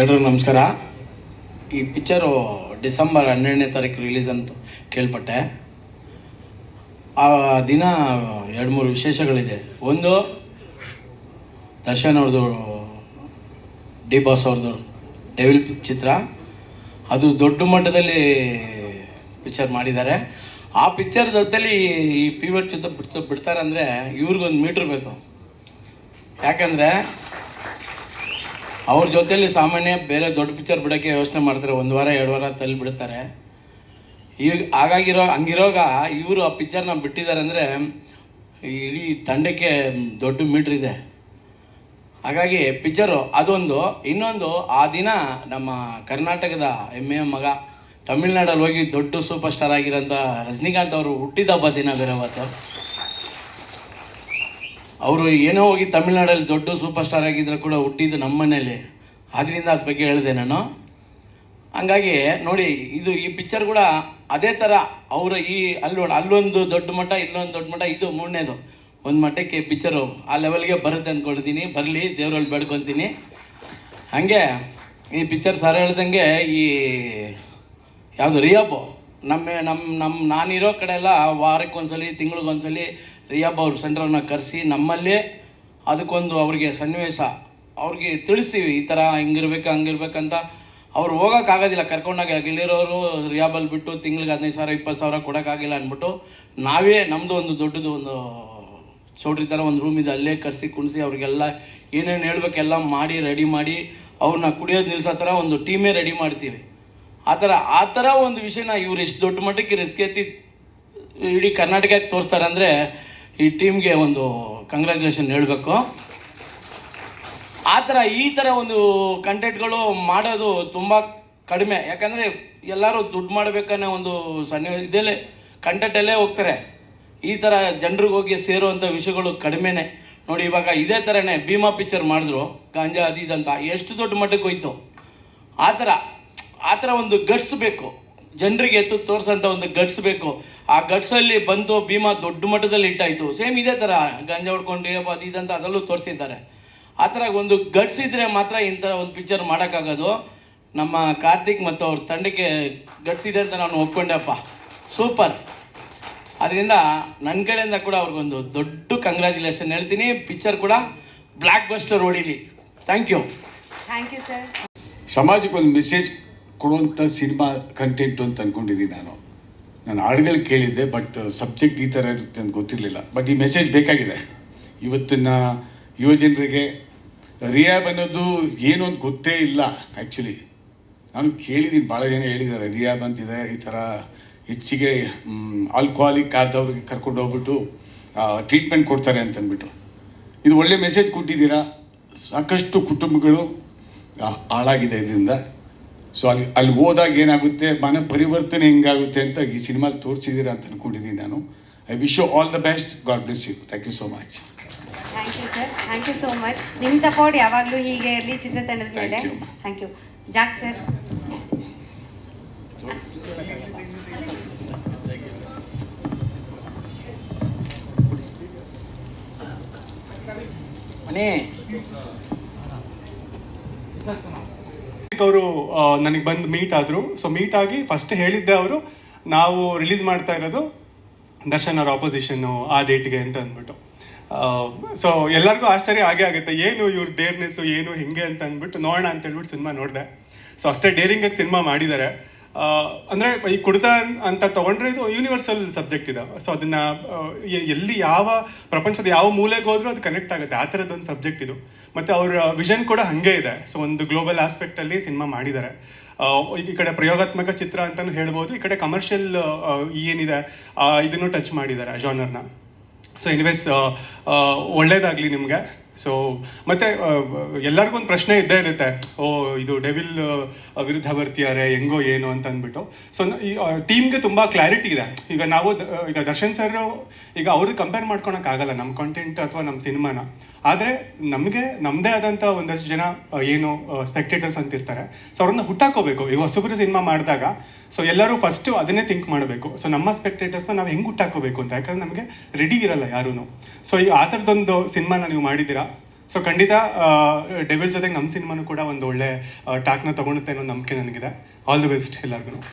ಎಲ್ರಿಗೂ ನಮಸ್ಕಾರ. ಈ ಪಿಕ್ಚರು ಡಿಸೆಂಬರ್ ಹನ್ನೆರಡನೇ ತಾರೀಕು ರಿಲೀಸ್ ಅಂತ ಕೇಳ್ಪಟ್ಟೆ. ಆ ದಿನ ಎರಡು ಮೂರು ವಿಶೇಷಗಳಿದೆ. ಒಂದು, ದರ್ಶನ್ ಅವ್ರದ್ದು, ಡಿ ಬಾಸ್ ಅವ್ರದ್ದು ಡೆವಿಲ್ ಚಿತ್ರ. ಅದು ದೊಡ್ಡ ಮಟ್ಟದಲ್ಲಿ ಪಿಕ್ಚರ್ ಮಾಡಿದ್ದಾರೆ. ಆ ಪಿಕ್ಚರ್ ಜೊತೆಲಿ ಈ ಪಿವಟ್ ಜೊತೆ ಬಿಡ್ತಾ ಬಿಡ್ತಾರೆ ಅಂದರೆ ಇವ್ರಿಗೊಂದು ಮೀಟ್ರ್ ಬೇಕು. ಯಾಕಂದರೆ ಅವ್ರ ಜೊತೆಯಲ್ಲಿ ಸಾಮಾನ್ಯ ಬೇರೆ ದೊಡ್ಡ ಪಿಕ್ಚರ್ ಬಿಡೋಕ್ಕೆ ಯೋಚನೆ ಮಾಡ್ತಾರೆ. ಒಂದು ವಾರ, ಎರಡು ವಾರ ತಲ್ಲಿ ಬಿಡ್ತಾರೆ. ಈಗ ಹಾಗಾಗಿರೋ, ಹಂಗಿರೋಗ ಇವರು ಆ ಪಿಕ್ಚರ್ನ ಬಿಟ್ಟಿದ್ದಾರೆ ಅಂದರೆ ಇಡೀ ತಂಡಕ್ಕೆ ದೊಡ್ಡ ಮೀಟ್ರ್ ಇದೆ. ಹಾಗಾಗಿ ಪಿಕ್ಚರು ಅದೊಂದು. ಇನ್ನೊಂದು, ಆ ದಿನ ನಮ್ಮ ಕರ್ನಾಟಕದ ಹೆಮ್ಮೆಯ ಮಗ, ತಮಿಳ್ನಾಡಲ್ಲಿ ಹೋಗಿ ದೊಡ್ಡ ಸೂಪರ್ ಸ್ಟಾರ್ ಆಗಿರೋಂಥ ರಜನಿಕಾಂತ್ ಅವರು ಹುಟ್ಟಿದ ಹಬ್ಬ ದಿನ ಬೇರೆ ಅವತ್ತು. ಅವರು ಏನೋ ಹೋಗಿ ತಮಿಳ್ನಾಡಲ್ಲಿ ದೊಡ್ಡ ಸೂಪರ್ ಸ್ಟಾರ್ ಆಗಿದ್ದರೂ ಕೂಡ ಹುಟ್ಟಿದ್ದು ನಮ್ಮ ಮನೇಲಿ ಆದ್ದರಿಂದ ಅದ್ರ ಬಗ್ಗೆ ಹೇಳಿದೆ ನಾನು. ಹಂಗಾಗಿ ನೋಡಿ, ಇದು ಈ ಪಿಕ್ಚರ್ ಕೂಡ ಅದೇ ಥರ ಅವರ ಈ ಅಲ್ಲಿ ಅಲ್ಲೊಂದು ದೊಡ್ಡ ಮಟ್ಟ ಇಲ್ಲೊಂದು ದೊಡ್ಡ ಮಟ್ಟ ಇದು ಮೂರನೇದು. ಒಂದು ಮಟ್ಟಕ್ಕೆ ಪಿಕ್ಚರು ಆ ಲೆವೆಲ್ಗೆ ಬರುತ್ತೆ ಅಂದ್ಕೊಂಡಿದ್ದೀನಿ ಬರಲಿ ದೇವರಲ್ಲಿ ಬೇಡ್ಕೊತೀನಿ. ಹಾಗೆ ಈ ಪಿಕ್ಚರ್ ಸರ್ ಹೇಳ್ದಂಗೆ ಈ ಯಾವುದು ರಿಯಾಬು. ನಮ್ಮ ನಮ್ಮ ನಮ್ಮ ನಾನಿರೋ ಕಡೆ ಎಲ್ಲ ವಾರಕ್ಕೆ ಒಂದ್ಸಲಿ ತಿಂಗಳಿಗೊಂದ್ಸಲಿ ರಿಯಾಬ್ ಅವ್ರ ಸೆಂಟ್ರನ್ನು ಕರೆಸಿ ನಮ್ಮಲ್ಲೇ ಅದಕ್ಕೊಂದು ಅವ್ರಿಗೆ ಸನ್ನಿವೇಶ. ಅವ್ರಿಗೆ ತಿಳಿಸ್ತೀವಿ ಈ ಥರ ಹಿಂಗಿರ್ಬೇಕು, ಹಂಗಿರ್ಬೇಕಂತ. ಅವ್ರು ಹೋಗೋಕ್ಕಾಗೋದಿಲ್ಲ ಕರ್ಕೊಂಡಾಗ ಇಲ್ಲಿರೋರು ರಿಯಾಬಲ್ ಬಿಟ್ಟು ತಿಂಗ್ಳಿಗೆ ಹದಿನೈದು ಸಾವಿರ, ಇಪ್ಪತ್ತು ಸಾವಿರ ಕೊಡೋಕ್ಕಾಗಿಲ್ಲ ಅಂದ್ಬಿಟ್ಟು ನಾವೇ ನಮ್ಮದು ಒಂದು ದೊಡ್ಡದು ಒಂದು ಚೌಟ್ರಿ ಥರ ಒಂದು ರೂಮ್ ಇದೆ, ಅಲ್ಲೇ ಕರೆಸಿ ಕುಣಿಸಿ ಅವ್ರಿಗೆಲ್ಲ ಏನೇನು ಹೇಳ್ಬೇಕೆಲ್ಲ ಮಾಡಿ ರೆಡಿ ಮಾಡಿ ಅವ್ರನ್ನ ಕುಡಿಯೋದು ನಿಲ್ಸೋ ಥರ ಒಂದು ಟೀಮೇ ರೆಡಿ ಮಾಡ್ತೀವಿ. ಆ ಥರ ಆ ಥರ ಒಂದು ವಿಷಯನ ಇವ್ರು ಎಷ್ಟು ದೊಡ್ಡ ಮಟ್ಟಕ್ಕೆ ರಿಸ್ಕ್ ಎತ್ತಿ ಇಡೀ ಕರ್ನಾಟಕಕ್ಕೆ ತೋರಿಸ್ತಾರೆ ಅಂದರೆ ಈ ಟೀಮ್ಗೆ ಒಂದು ಕಂಗ್ರ್ಯಾಚುಲೇಷನ್ ಹೇಳಬೇಕು. ಆ ಥರ ಈ ಥರ ಒಂದು ಕಂಟೆಂಟ್ಗಳು ಮಾಡೋದು ತುಂಬ ಕಡಿಮೆ. ಯಾಕಂದರೆ ಎಲ್ಲರೂ ದುಡ್ಡು ಮಾಡಬೇಕನ್ನೋ ಒಂದು ಸಣ್ಣ ಇದಲ್ಲೇ ಕಂಟೆಂಟಲ್ಲೇ ಹೋಗ್ತಾರೆ. ಈ ಥರ ಜನರಿಗೆ ಹೋಗಿ ಸೇರುವಂಥ ವಿಷಯಗಳು ಕಡಿಮೆನೇ. ನೋಡಿ, ಇವಾಗ ಇದೇ ಥರನೇ ಭೀಮಾ ಪಿಕ್ಚರ್ ಮಾಡಿದ್ರು, ಗಾಂಜಾ ಅದು ಇದಂತ ಎಷ್ಟು ದೊಡ್ಡ ಮಟ್ಟಕ್ಕೆ ಹೋಯ್ತು. ಆ ಥರ ಆ ಥರ ಒಂದು ಬೇಕು. ಜನರಿಗೆ ಎತ್ತು ತೋರಿಸೋಂಥ ಒಂದು ಗಟ್ಸ್ ಬೇಕು. ಆ ಗಟ್ಸಲ್ಲಿ ಬಂತು ಭೀಮಾ ದೊಡ್ಡ ಮಟ್ಟದಲ್ಲಿ ಇಟ್ಟಾಯಿತು. ಸೇಮ್ ಇದೇ ಥರ ಗಂಜಾ ಹೊಡ್ಕೊಂಡು ಅದು ಇದಂತ ಅದರಲ್ಲೂ ತೋರಿಸಿದ್ದಾರೆ. ಆ ಥರ ಒಂದು ಗಟ್ಸ್ ಇದ್ದರೆ ಮಾತ್ರ ಇಂಥ ಒಂದು ಪಿಕ್ಚರ್ ಮಾಡೋಕ್ಕಾಗೋದು. ನಮ್ಮ ಕಾರ್ತಿಕ್ ಮತ್ತು ಅವ್ರ ತಂಡಕ್ಕೆ ಗಟ್ಸ್ ಇದೆ ಅಂತ ನಾನು ಒಪ್ಕೊಂಡೆಪ್ಪ ಸೂಪರ್. ಅದರಿಂದ ನನ್ನ ಕಡೆಯಿಂದ ಕೂಡ ಅವ್ರಿಗೊಂದು ದೊಡ್ಡ ಕಂಗ್ರ್ಯಾಚುಲೇಷನ್ ಹೇಳ್ತೀನಿ. ಪಿಕ್ಚರ್ ಕೂಡ blockbuster ಹೊಡೀಲಿ thank you thank you sir ಸಮಾಜಕ್ಕೆ ಒಂದು ಮೆಸೇಜ್ ಕೊಡುವಂಥ ಸಿನಿಮಾ ಕಂಟೆಂಟು ಅಂತ ಅಂದ್ಕೊಂಡಿದ್ದೀನಿ ನಾನು. ನಾನು ಹಾಡುಗಳು ಕೇಳಿದ್ದೆ ಬಟ್ ಸಬ್ಜೆಕ್ಟ್ ಈ ಥರ ಇರುತ್ತೆ ಅಂತ ಗೊತ್ತಿರಲಿಲ್ಲ. ಬಟ್ ಈ ಮೆಸೇಜ್ ಬೇಕಾಗಿದೆ. ಇವತ್ತಿನ ಯುವ ಜನರಿಗೆ ರಿಯಾಬ್ ಅನ್ನೋದು ಏನು ಅಂತ ಗೊತ್ತೇ ಇಲ್ಲ ಆ್ಯಕ್ಚುಲಿ ನಾನು ಕೇಳಿದ್ದೀನಿ ಭಾಳ ಜನ ಹೇಳಿದ್ದಾರೆ, ರಿಯಾಬ್ ಅಂತಿದೆ, ಈ ಥರ ಹೆಚ್ಚಿಗೆ ಆಲ್ಕೋಹಾಲಿಕ್ ಆದವ್ರಿಗೆ ಕರ್ಕೊಂಡು ಹೋಗ್ಬಿಟ್ಟು ಟ್ರೀಟ್ಮೆಂಟ್ ಕೊಡ್ತಾರೆ ಅಂತಂದ್ಬಿಟ್ಟು ಇದು ಒಳ್ಳೆ ಮೆಸೇಜ್ ಕೊಟ್ಟಿದ್ದೀರಾ? ಸಾಕಷ್ಟು ಕುಟುಂಬಗಳು ಹಾಳಾಗಿದೆ ಇದರಿಂದ. ಸೊ ಅಲ್ಲಿ ಅಲ್ಲಿ ಹೋದಾಗ ಏನಾಗುತ್ತೆ? ಮನ ಪರಿವರ್ತನೆ ಹೆಂಗಾಗುತ್ತೆ ಅಂತ ಈ ಸಿನಿಮಾ ತೋರಿಸಿದ್ದೀರಾ ಅಂತ ಅಂದ್ಕೊಂಡಿದ್ದೀನಿ ನಾನು. I wish you all the best God bless you thank you so much thank you sir thank you so much ನಿಮ್ಮ ಸಪೋರ್ಟ್ ಯಾವಾಗಲೂ ಹೀಗೆ ಇರಲಿ ಚಿತ್ರತಂಡದ ಮೇಲೆ. Thank you. Thank you Jack sir ಮನೆ. ಅವರು ನನಗೆ ಬಂದು ಮೀಟ್ ಆದರು. ಸೊ ಮೀಟ್ ಆಗಿ ಫಸ್ಟ್ ಹೇಳಿದ್ದೆ ಅವರು, ನಾವು ರಿಲೀಸ್ ಮಾಡ್ತಾ ಇರೋದು ದರ್ಶನ್ ಅವ್ರ ಆಪೋಸಿಷನ್ನು ಆ ಡೇಟ್ಗೆ ಅಂತ ಅಂದ್ಬಿಟ್ಟು. ಸೊ ಎಲ್ಲರಿಗೂ ಆಶ್ಚರ್ಯ ಆಗೇ ಆಗುತ್ತೆ. ಏನು ಇವ್ರ ಡೇರ್ನೆಸ್ಸು ಏನು ಹೆಂಗೆ ಅಂತ ಅಂದ್ಬಿಟ್ಟು ನೋಡೋಣ ಅಂತ ಹೇಳ್ಬಿಟ್ಟು ಸಿನಿಮಾ ನೋಡಿದೆ. ಸೊ ಅಷ್ಟೇ ಡೇರಿಂಗಾಗಿ ಸಿನಿಮಾ ಮಾಡಿದ್ದಾರೆ. ಅಂದ್ರೆ ಈ ಕುಡಿತ ಅಂತ ತಗೊಂಡ್ರೆ ಇದು ಯೂನಿವರ್ಸಲ್ ಸಬ್ಜೆಕ್ಟ್ ಇದೆ. ಸೊ ಅದನ್ನ ಎಲ್ಲಿ ಯಾವ ಪ್ರಪಂಚದ ಯಾವ ಮೂಲೆಗೆ ಹೋದ್ರೂ ಅದು ಕನೆಕ್ಟ್ ಆಗುತ್ತೆ. ಆ ಥರದ್ದೊಂದು ಸಬ್ಜೆಕ್ಟ್ ಇದು. ಮತ್ತೆ ಅವರ ವಿಷನ್ ಕೂಡ ಹಾಗೆ ಇದೆ. ಸೊ ಒಂದು ಗ್ಲೋಬಲ್ ಆಸ್ಪೆಕ್ಟ್ ಅಲ್ಲಿ ಸಿನಿಮಾ ಮಾಡಿದ್ದಾರೆ. ಈ ಕಡೆ ಪ್ರಯೋಗಾತ್ಮಕ ಚಿತ್ರ ಅಂತಲೂ ಹೇಳ್ಬೋದು. ಈ ಕಡೆ ಕಮರ್ಷಿಯಲ್ ಏನಿದೆ ಇದನ್ನು ಟಚ್ ಮಾಡಿದ್ದಾರೆ ಜಾನರ್ನ ಸೊ ಎನಿವೇಸ್ ಒಳ್ಳೇದಾಗಲಿ ನಿಮಗೆ. ಸೊ ಮತ್ತೆ ಎಲ್ಲರಿಗೂ ಒಂದು ಪ್ರಶ್ನೆ ಇದ್ದೇ ಇರುತ್ತೆ. ಓ, ಇದು ಡೆವಿಲ್ ವಿರುದ್ಧ ಬರ್ತಿದ್ದಾರೆ ಹೆಂಗೋ ಏನು ಅಂತ ಅಂದ್ಬಿಟ್ಟು ಸೊ ಈ ಟೀಮ್ಗೆ ತುಂಬ ಕ್ಲಾರಿಟಿ ಇದೆ. ಈಗ ನಾವು ಈಗ ದರ್ಶನ್ ಸರ್ ಈಗ ಅವ್ರಿಗೆ ಕಂಪೇರ್ ಮಾಡ್ಕೊಳಕ್ಕಾಗಲ್ಲ ನಮ್ಮ ಕಾಂಟೆಂಟ್ ಅಥವಾ ನಮ್ಮ ಸಿನಿಮಾನ. ಆದರೆ ನಮಗೆ ನಮ್ಮದೇ ಆದಂಥ ಒಂದಷ್ಟು ಜನ ಏನು ಸ್ಪೆಕ್ಟೇಟರ್ಸ್ ಅಂತ ಇರ್ತಾರೆ. ಸೊ ಅವ್ರನ್ನ ಹುಟ್ಟಾಕೋಬೇಕು. ಈಗ ಹೊಸಬ್ರು ಸಿನಿಮಾ ಮಾಡಿದಾಗ ಸೊ ಎಲ್ಲರೂ ಫಸ್ಟು ಅದನ್ನೇ ಥಿಂಕ್ ಮಾಡಬೇಕು. ಸೊ ನಮ್ಮ ಸ್ಪೆಕ್ಟೇಟರ್ಸ್ನ ನಾವು ಹೆಂಗೆ ಹುಟ್ಟಾಕೋಬೇಕು ಅಂತ. ಯಾಕಂದ್ರೆ ನಮಗೆ ರೆಡಿ ಇರಲ್ಲ ಯಾರೂ ಸೊ ಈ ಆ ಥರದೊಂದು ಸಿನಿಮಾನ ನೀವು ಮಾಡಿದ್ದೀರಾ? ಸೊ ಖಂಡಿತ ಡೆವಿಲ್ ಜೊತೆಗೆ ನಮ್ಮ ಸಿನಿಮಾನು ಕೂಡ ಒಂದು ಒಳ್ಳೆ ಟಾಕ್ನ ತೊಗೊಳುತ್ತೆ ಅನ್ನೋ ನಂಬಿಕೆ ನನಗಿದೆ. ಆಲ್ ದಿ ಬೆಸ್ಟ್ ಎಲ್ಲರಿಗೂ